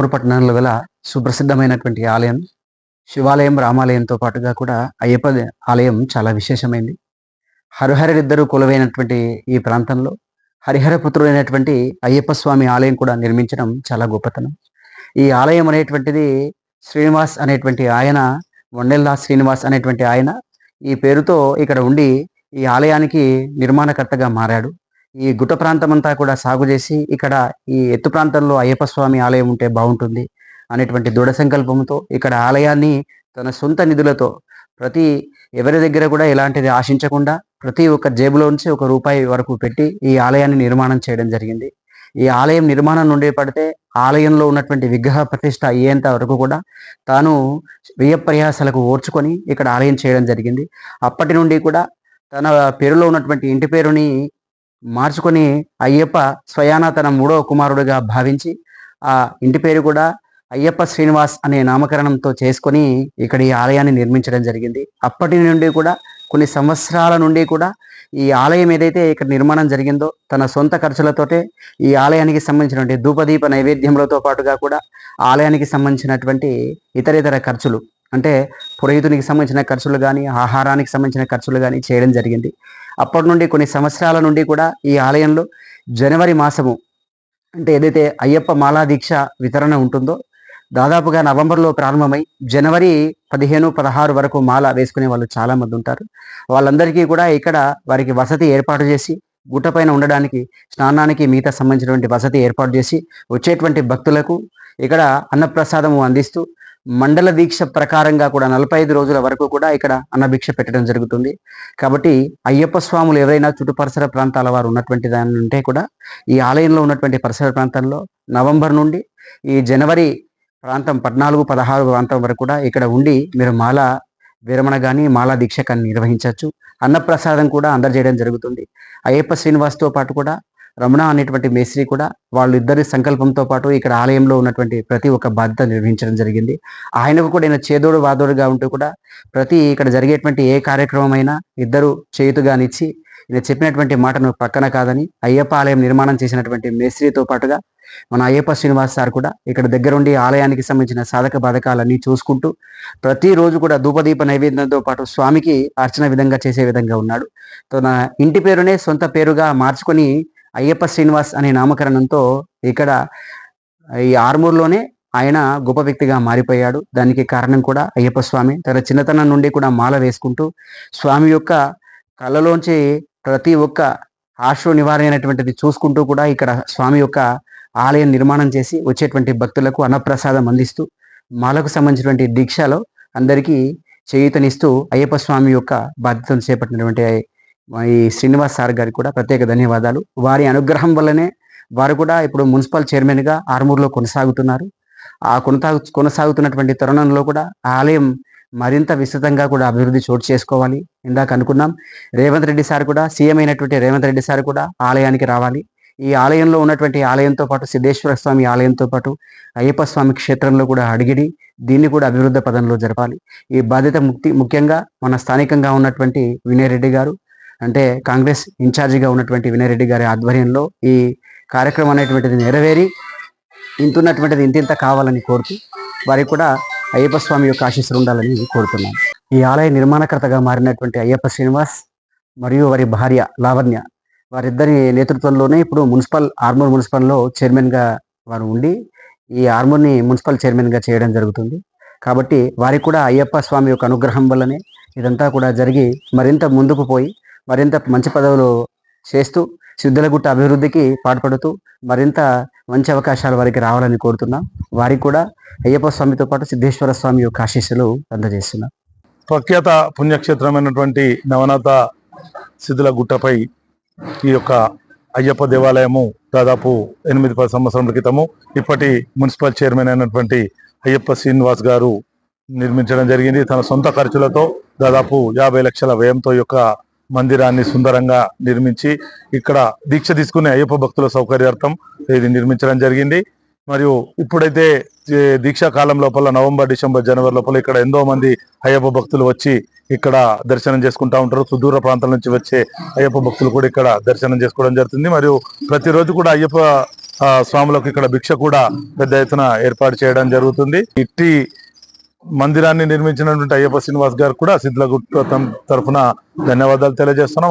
ఆర్మూర్ పట్టణంలో గల సుప్రసిద్ధమైనటువంటి ఆలయం శివాలయం రామాలయంతో పాటుగా కూడా అయ్యప్ప ఆలయం చాలా విశేషమైంది. హరిహరుడిద్దరూ కొలువైనటువంటి ఈ ప్రాంతంలో హరిహరపుత్రుడైనటువంటి అయ్యప్ప స్వామి ఆలయం కూడా నిర్మించడం చాలా గొప్పతనం. ఈ ఆలయం అనేటువంటిది శ్రీనివాస్ అనేటువంటి ఆయన వండెల్లా శ్రీనివాస్ అనేటువంటి ఆయన ఈ పేరుతో ఇక్కడ ఉండి ఈ ఆలయానికి నిర్మాణకర్తగా మారాడు. ఈ గుట్ట ప్రాంతం అంతా కూడా సాగు చేసి ఇక్కడ ఈ ఎత్తు ప్రాంతంలో అయ్యప్ప స్వామి ఆలయం ఉంటే బాగుంటుంది అనేటువంటి దృఢ సంకల్పంతో ఇక్కడ ఆలయాన్ని తన సొంత నిధులతో ప్రతి ఎవరి దగ్గర కూడా ఎలాంటిది ఆశించకుండా ప్రతి ఒక్క జేబులో నుంచి ఒక రూపాయి వరకు పెట్టి ఈ ఆలయాన్ని నిర్మాణం చేయడం జరిగింది. ఈ ఆలయం నిర్మాణం నుండి పడితే ఆలయంలో ఉన్నటువంటి విగ్రహ ప్రతిష్ట అయ్యేంత వరకు కూడా తాను వ్యయ ప్రయాసాలకు ఓర్చుకొని ఇక్కడ ఆలయం చేయడం జరిగింది. అప్పటి నుండి కూడా తన పేరులో ఉన్నటువంటి ఇంటి పేరుని మార్చుకొని అయ్యప్ప స్వయాన తన మూడో కుమారుడిగా భావించి ఆ ఇంటి పేరు కూడా అయ్యప్ప శ్రీనివాస్ అనే నామకరణంతో చేసుకొని ఇక్కడ ఈ ఆలయాన్ని నిర్మించడం జరిగింది. అప్పటి నుండి కూడా కొన్ని సంవత్సరాల నుండి కూడా ఈ ఆలయం ఏదైతే ఇక్కడ నిర్మాణం జరిగిందో తన సొంత ఖర్చులతోటే ఈ ఆలయానికి సంబంధించినటువంటి ధూపదీప నైవేద్యములతో పాటుగా కూడా ఆలయానికి సంబంధించినటువంటి ఇతరేతర ఖర్చులు అంటే పురోహితునికి సంబంధించిన ఖర్చులు కానీ ఆహారానికి సంబంధించిన ఖర్చులు కానీ చేయడం జరిగింది. అప్పటి నుండి కొన్ని సంవత్సరాల నుండి కూడా ఈ ఆలయంలో జనవరి మాసము అంటే ఏదైతే అయ్యప్ప మాలా దీక్ష వితరణ ఉంటుందో దాదాపుగా నవంబర్లో ప్రారంభమై జనవరి పదిహేను పదహారు వరకు మాల వేసుకునే వాళ్ళు చాలామంది ఉంటారు. వాళ్ళందరికీ కూడా ఇక్కడ వారికి వసతి ఏర్పాటు చేసి గుట్టపైన ఉండడానికి స్నానానికి మిగతా సంబంధించినటువంటి వసతి ఏర్పాటు చేసి వచ్చేటువంటి భక్తులకు ఇక్కడ అన్నప్రసాదము అందిస్తూ మండల దీక్ష ప్రకారంగా కూడా నలభై ఐదు రోజుల వరకు కూడా ఇక్కడ అన్నభిక్ష పెట్టడం జరుగుతుంది. కాబట్టి అయ్యప్ప స్వాములు ఎవరైనా చుట్టు పరిసర ప్రాంతాల వారు ఉన్నటువంటి దాని ఉంటే కూడా ఈ ఆలయంలో ఉన్నటువంటి పరిసర ప్రాంతంలో నవంబర్ నుండి ఈ జనవరి ప్రాంతం పద్నాలుగు పదహారు ప్రాంతం వరకు కూడా ఇక్కడ ఉండి మీరు మాల విరమణ కానీ మాలా దీక్ష కానీ నిర్వహించవచ్చు. అన్నప్రసాదం కూడా అందజేయడం జరుగుతుంది. అయ్యప్ప శ్రీనివాస్తో పాటు కూడా రమణ అనేటువంటి మేస్త్రి కూడా వాళ్ళిద్దరి సంకల్పంతో పాటు ఇక్కడ ఆలయంలో ఉన్నటువంటి ప్రతి ఒక్క బాధ్యత నిర్వహించడం జరిగింది. ఆయనకు కూడా ఈయన చేదోడు వాదోడుగా ఉంటూ కూడా ప్రతి ఇక్కడ జరిగేటువంటి ఏ కార్యక్రమం అయినా ఇద్దరు చేయుతుగానిచ్చి ఈయన చెప్పినటువంటి మాటను పక్కన కాదని అయ్యప్ప ఆలయం నిర్మాణం చేసినటువంటి మేస్త్రితో పాటుగా మన అయ్యప్ప శ్రీనివాస్ సార్ కూడా ఇక్కడ దగ్గరుండి ఆలయానికి సంబంధించిన సాధక బాధకాలన్నీ చూసుకుంటూ ప్రతిరోజు కూడా ధూపదీప నైవేద్యంతో పాటు స్వామికి అర్చన విధంగా చేసే విధంగా ఉన్నాడు. తన ఇంటి పేరునే సొంత పేరుగా మార్చుకొని అయ్యప్ప శ్రీనివాస్ అనే నామకరణంతో ఇక్కడ ఈ ఆర్మూర్లోనే ఆయన గొప్ప వ్యక్తిగా మారిపోయాడు. దానికి కారణం కూడా అయ్యప్ప స్వామి. తన చిన్నతనం నుండి కూడా మాల వేసుకుంటూ స్వామి యొక్క కళ్ళలోంచి ప్రతి ఒక్క ఆశ నివారణ అయినటువంటిది చూసుకుంటూ కూడా ఇక్కడ స్వామి యొక్క ఆలయం నిర్మాణం చేసి వచ్చేటువంటి భక్తులకు అన్నప్రసాదం అందిస్తూ మాలకు సంబంధించినటువంటి దీక్షలో అందరికీ చేయూతనిస్తూ అయ్యప్ప స్వామి యొక్క బాధ్యతను చేపట్టినటువంటి ఈ శ్రీనివాస్ సార్ గారికి కూడా ప్రత్యేక ధన్యవాదాలు. వారి అనుగ్రహం వల్లనే వారు కూడా ఇప్పుడు మున్సిపల్ చైర్మన్గా ఆర్మూర్లో కొనసాగుతున్నారు. ఆ కొనసాగు కొనసాగుతున్నటువంటి తరుణంలో కూడా ఆలయం మరింత విస్తృతంగా కూడా అభివృద్ధి చోటు చేసుకోవాలి. ఇందాక అనుకున్నాం రేవంత్ రెడ్డి సార్ కూడా సీఎం అయినటువంటి రేవంత్ రెడ్డి సార్ కూడా ఆలయానికి రావాలి. ఈ ఆలయంలో ఉన్నటువంటి ఆలయంతో పాటు సిద్ధేశ్వర స్వామి ఆలయంతో పాటు అయ్యప్ప స్వామి క్షేత్రంలో కూడా అడిగిడి దీన్ని కూడా అభివృద్ధి పదంలో జరపాలి. ఈ బాధ్యత ముక్తి ముఖ్యంగా మన స్థానికంగా ఉన్నటువంటి వినయ్ రెడ్డి గారు అంటే కాంగ్రెస్ ఇన్ఛార్జిగా ఉన్నటువంటి వినయ్ రెడ్డి గారి ఆధ్వర్యంలో ఈ కార్యక్రమం అనేటువంటిది నెరవేరి ఇంతున్నటువంటిది ఇంతింత కావాలని కోరుతూ వారికి కూడా అయ్యప్ప స్వామి యొక్క ఆశీస్సులు ఉండాలని కోరుతున్నాను. ఈ ఆలయ నిర్మాణకర్తగా మారినటువంటి అయ్యప్ప శ్రీనివాస్ మరియు వారి భార్య లావణ్య వారిద్దరి నేతృత్వంలోనే ఇప్పుడు మున్సిపల్ ఆర్మూర్ మున్సిపల్లో చైర్మన్గా వారు ఉండి ఈ ఆర్మూర్ని మున్సిపల్ చైర్మన్గా చేయడం జరుగుతుంది. కాబట్టి వారికి కూడా అయ్యప్ప స్వామి యొక్క అనుగ్రహం వల్లనే ఇదంతా కూడా జరిగి మరింత ముందుకు పోయి మరింత మంచి పదవులు చేస్తూ సిద్ధులగుట్ట అభివృద్ధికి పాటుపడుతూ మరింత మంచి అవకాశాలు వారికి రావాలని కోరుతున్నాం. వారికి కూడా అయ్యప్ప స్వామితో పాటు సిద్ధేశ్వర స్వామి యొక్క ఆశీస్సులు అందజేస్తున్నాం. ప్రఖ్యాత పుణ్యక్షేత్రమైనటువంటి నవనాథ సిద్ధుల గుట్టపై ఈ యొక్క అయ్యప్ప దేవాలయము దాదాపు ఎనిమిది పది సంవత్సరాల క్రితము ఇప్పటి మున్సిపల్ చైర్మన్ అయినటువంటి అయ్యప్ప శ్రీనివాస్ గారు నిర్మించడం జరిగింది. తన సొంత ఖర్చులతో దాదాపు యాభై లక్షల వ్యయంతో యొక్క మందిరాన్ని సుందరంగా నిర్మించి ఇక్కడ దీక్ష తీసుకునే అయ్యప్ప భక్తుల సౌకర్యార్థం ఇది నిర్మించడం జరిగింది. మరియు ఇప్పుడైతే దీక్షాకాలం దీక్షా కాలం లోపల నవంబర్ డిసెంబర్ జనవరి లోపల ఇక్కడ ఎంతో మంది అయ్యప్ప భక్తులు వచ్చి ఇక్కడ దర్శనం చేసుకుంటా ఉంటారు. సుదూర ప్రాంతాల నుంచి వచ్చే అయ్యప్ప భక్తులు కూడా ఇక్కడ దర్శనం చేసుకోవడం జరుగుతుంది. మరియు ప్రతిరోజు కూడా అయ్యప్ప స్వాములకు ఇక్కడ భిక్ష కూడా పెద్ద ఎత్తున ఏర్పాటు చేయడం జరుగుతుంది. ఇట్టి మందిరాన్ని నిర్మించినటువంటి అయ్యప్ప శ్రీనివాస్ గారు కూడా సిద్ధులగుట్ట తరఫున ధన్యవాదాలు తెలియజేస్తున్నాం.